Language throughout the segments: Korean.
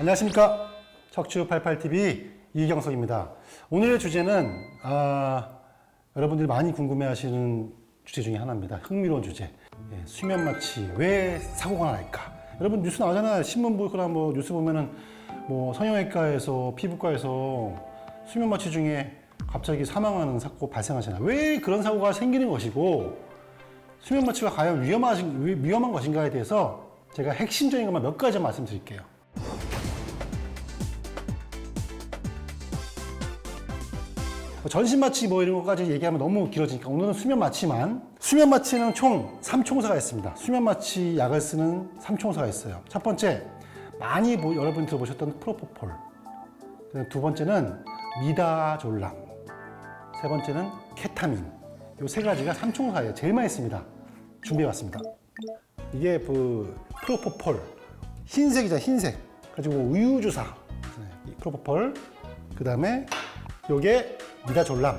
안녕하십니까 척추 88TV 이경석입니다. 오늘의 주제는 아, 여러분들이 많이 궁금해 하시는 주제 중에 하나입니다. 흥미로운 주제. 예, 수면 마취 왜 사고가 날까? 여러분 뉴스 나오잖아요. 신문 보거나 뭐 뉴스 보면은 뭐 성형외과에서 피부과에서 수면 마취 중에 갑자기 사망하는 사고 발생하잖아요. 왜 그런 사고가 생기는 것이고 수면 마취가 과연 위험하신, 위- 위험한 것인가에 대해서 제가 핵심적인 것만 몇 가지 말씀드릴게요. 전신 마취 뭐 이런 것까지 얘기하면 너무 길어지니까 오늘은 수면 마취만. 수면 마취는 총 3총사가 있습니다. 수면 마취 약을 쓰는 3총사가 있어요. 첫 번째, 많이 보- 여러분이 들어보셨던 프로포폴. 두 번째는 미다졸람. 세 번째는 케타민. 이세 가지가 3총사예요. 제일 많이 씁니다. 준비해봤습니다. 이게 그 프로포폴. 흰색이죠, 흰색. 가지고 우유주사. 네, 이 프로포폴. 그 다음에 요게 미다졸람.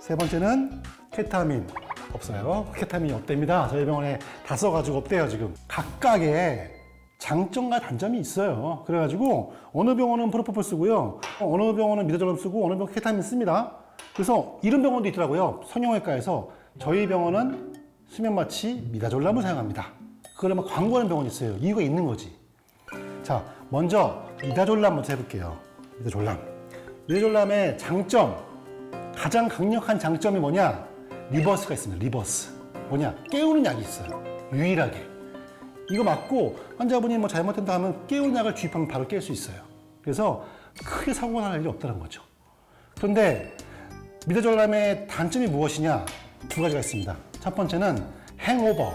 세 번째는 케타민. 없어요. 케타민이 없답니다. 저희 병원에 다 써가지고 없대요, 지금. 각각의 장점과 단점이 있어요. 그래가지고 어느 병원은 프로포폴 쓰고요. 어느 병원은 미다졸람 쓰고 어느 병원 케타민 씁니다. 그래서 이런 병원도 있더라고요. 성형외과에서 저희 병원은 수면 마취 미다졸람을 사용합니다. 그러면 광고하는 병원이 있어요. 이유가 있는 거지. 자, 먼저 미다졸람 먼저 해볼게요. 미다졸람. 미다졸람의 장점, 가장 강력한 장점이 뭐냐? 리버스가 있습니다. 리버스. 뭐냐? 깨우는 약이 있어요. 유일하게. 이거 맞고 환자분이 뭐 잘못된다 하면 깨우는 약을 주입하면 바로 깰 수 있어요. 그래서 크게 사고가 날 일이 없다는 거죠. 그런데 미다졸람의 단점이 무엇이냐? 두 가지가 있습니다. 첫 번째는 행오버.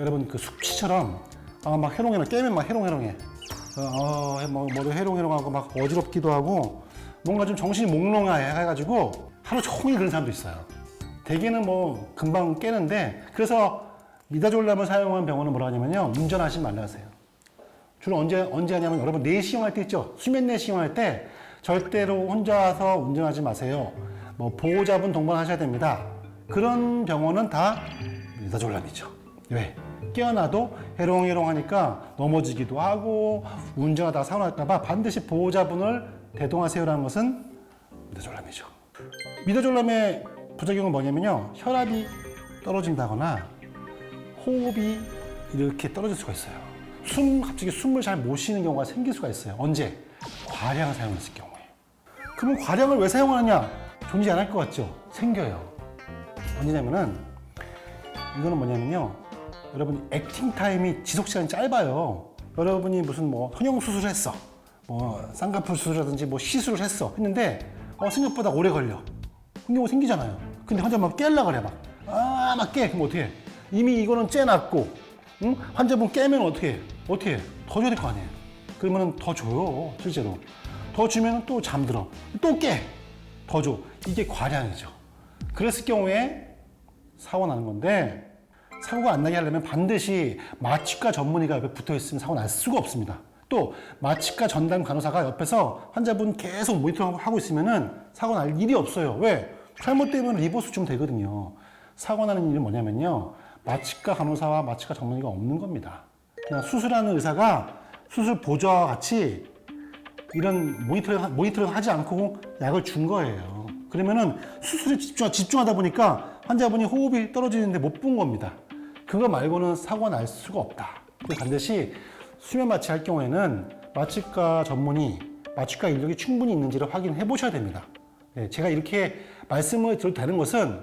여러분 그 숙취처럼 아, 막 해롱해롱 깨면 막 해롱해롱해. 어, 어, 뭐, 머리 해롱해롱하고 막 어지럽기도 하고 뭔가 좀 정신이 몽롱해 해가지고 하루 종일 그런 사람도 있어요. 대개는 뭐 금방 깨는데 그래서 미다졸람을 사용한 병원은 뭐라 하냐면요 운전하지 말라 하세요. 주로 언제 언제 하냐면 여러분 내시경 할 때 있죠 수면 내시경 할 때 절대로 혼자서 운전하지 마세요. 뭐 보호자분 동반하셔야 됩니다. 그런 병원은 다 미다졸람이죠. 왜? 깨어나도 해롱해롱 하니까 넘어지기도 하고 운전하다가 사고 날까봐 반드시 보호자분을 대동하세요라는 것은 미다졸람이죠. 미다졸람의 부작용은 뭐냐면요 혈압이 떨어진다거나 호흡이 이렇게 떨어질 수가 있어요. 숨 갑자기 숨을 잘 못 쉬는 경우가 생길 수가 있어요. 언제? 과량을 사용했을 경우에. 그러면 과량을 왜 사용하느냐? 존재 안 할 것 같죠? 생겨요. 언제냐면은 이거는 뭐냐면요. 여러분 액팅 타임이 지속 시간이 짧아요. 여러분이 무슨 뭐 성형 수술을 했어. 뭐 쌍꺼풀 수술이라든지 뭐 시술을 했어. 했는데 어, 생각보다 오래 걸려. 그런 경우 생기잖아요. 근데 환자 막 깰라 그래 막. 아, 막 깨. 그럼 어떻게 해? 이미 이거는 째놨고, 응? 환자분 깨면 어떻게 해? 어떻게 해? 더 줘야 될 거 아니에요? 그러면 더 줘요, 실제로. 더 주면 또 잠들어. 또 깨. 더 줘. 이게 과량이죠. 그랬을 경우에 사고 나는 건데, 사고가 안 나게 하려면 반드시 마취과 전문의가 옆에 붙어 있으면 사고 날 수가 없습니다. 또 마취과 전담 간호사가 옆에서 환자분 계속 모니터하고 있으면은 사고 날 일이 없어요. 왜? 잘못되면 리버스 주면 되거든요. 사고 나는 일은 뭐냐면요. 마취과 간호사와 마취과 전문의가 없는 겁니다. 그냥 수술하는 의사가 수술 보조와 같이 이런 모니터링, 모니터링 하지 않고 약을 준 거예요. 그러면은 수술에 집중, 집중하다 보니까 환자분이 호흡이 떨어지는데 못 본 겁니다. 그거 말고는 사고가 날 수가 없다. 그래서 반드시 수면 마취 할 경우에는 마취과 전문의, 마취과 인력이 충분히 있는지를 확인해 보셔야 됩니다. 네, 제가 이렇게 말씀을 드려도 되는 것은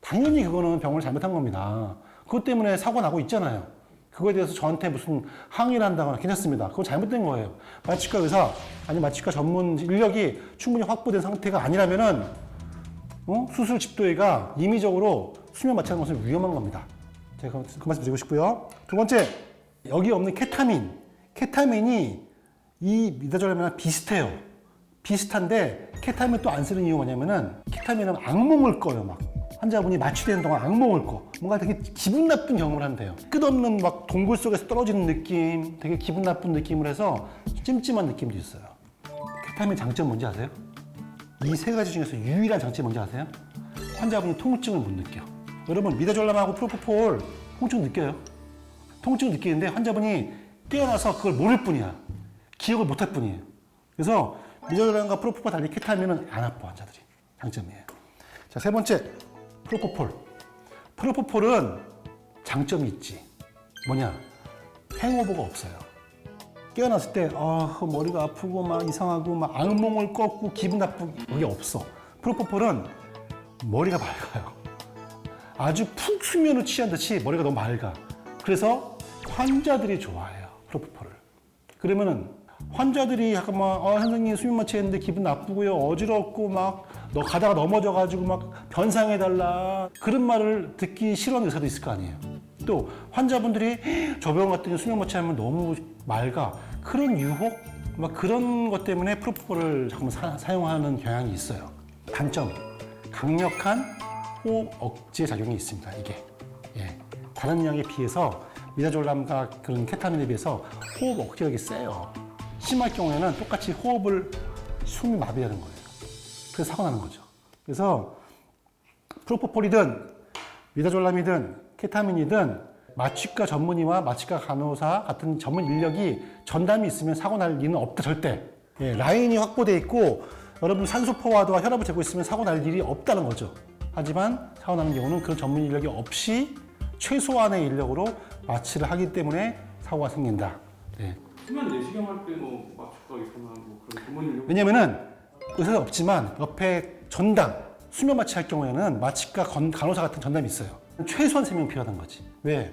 당연히 그거는 병원을 잘못한 겁니다. 그것 때문에 사고 나고 있잖아요. 그거에 대해서 저한테 무슨 항의를 한다거나 괜찮습니다. 그건 잘못된 거예요. 마취과 의사, 아니 마취과 전문 인력이 충분히 확보된 상태가 아니라면은 어? 수술 집도의가 임의적으로 수면 마취하는 것은 위험한 겁니다. 제가 그 말씀 드리고 싶고요. 두 번째, 여기 없는 케타민. 케타민이 이 미다졸람이랑 비슷해요. 비슷한데 케타민 또 안 쓰는 이유가 뭐냐면은 케타민은 악몽을 꿔요 막 환자분이 마취되는 동안 악몽을 꿔 뭔가 되게 기분 나쁜 경험을 한대요 끝없는 막 동굴 속에서 떨어지는 느낌 되게 기분 나쁜 느낌을 해서 찜찜한 느낌도 있어요 케타민 장점 뭔지 아세요? 이 세 가지 중에서 유일한 장점이 뭔지 아세요? 환자분이 통증을 못 느껴 여러분 미다졸람하고 프로포폴 통증 느껴요 통증 느끼는데 환자분이 깨어나서 그걸 모를 뿐이야 기억을 못할 뿐이에요. 그래서 미저혈당과 프로포폴 달리 케타민은 안 아파 환자들이 장점이에요. 자 세 번째 프로포폴. 프로포폴은 장점이 있지. 뭐냐? 행오버가 없어요. 깨어났을 때, 아, 머리가 아프고 막 이상하고 막 악몽을 꿨고 기분 나쁘고 이게 없어. 프로포폴은 머리가 맑아요. 아주 푹 수면을 취한 듯이 머리가 너무 맑아. 그래서 환자들이 좋아해요. 프로포폴을. 그러면은 환자들이 약간 막, 아, 선생님 수면 마취했는데 기분 나쁘고요. 어지럽고 막, 너 가다가 넘어져가지고 막 변상해달라. 그런 말을 듣기 싫어하는 의사도 있을 거 아니에요. 또 환자분들이 저 병원 갔더니 수면 마취하면 너무 맑아. 그런 유혹? 막 그런 것 때문에 프로포폴을 자꾸 사, 사용하는 경향이 있어요. 단점. 강력한 호흡 억제 작용이 있습니다. 이게. 예. 다른 약에 비해서 미다졸람과 그런 케타민에 비해서 호흡 억제력이 세요. 심할 경우에는 똑같이 호흡을 숨이 마비되는 거예요. 그래서 사고 나는 거죠. 그래서 프로포폴이든 미다졸람이든 케타민이든 마취과 전문의와 마취과 간호사 같은 전문 인력이 전담이 있으면 사고 날 리는 없다 절대. 예, 라인이 확보돼 있고 여러분 산소 포화도와 혈압을 재고 있으면 사고 날 일이 없다는 거죠. 하지만 사고 나는 경우는 그런 전문 인력이 없이 최소한의 인력으로 마취를 하기 때문에 사고가 생긴다. 네. 수면 내시경 할 때 뭐 마취가 있거나 뭐 그런 전문 인력 왜냐면은 의사는 없지만 옆에 전담 수면 마취 할 경우에는 마취과 건- 간호사 같은 전담이 있어요. 최소한 세 명 필요하다는 거지. 왜?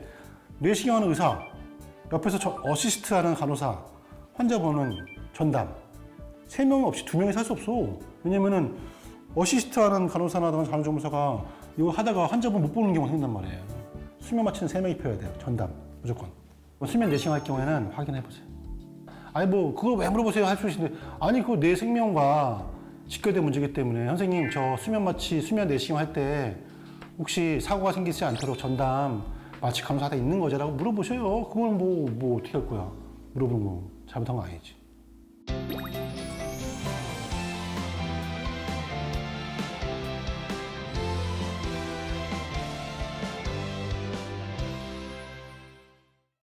뇌시경 하는 의사, 옆에서 저 어시스트 하는 간호사, 환자 보는 전담. 세 명이 없이 두 명이 살 수 없어. 왜냐면은 어시스트 하는 간호사나 간호조무사가 이거 하다가 환자분 못 보는 경우가 생긴단 말이에요. 수면 마취는 세 명이 필요해야 돼요. 전담. 무조건. 수면 내시경 할 경우에는 확인해 보세요. 아니 뭐 그걸 왜 물어보세요 할 수 있는데 아니 그거 내 생명과 직결된 문제이기 때문에 선생님 저 수면 마취 수면 내시경 할 때 혹시 사고가 생기지 않도록 전담 마취 간호사 다 있는 거죠라고 물어보셔요 그걸 뭐뭐 어떻게 할 거야 물어보는 거 잘못한 거 아니지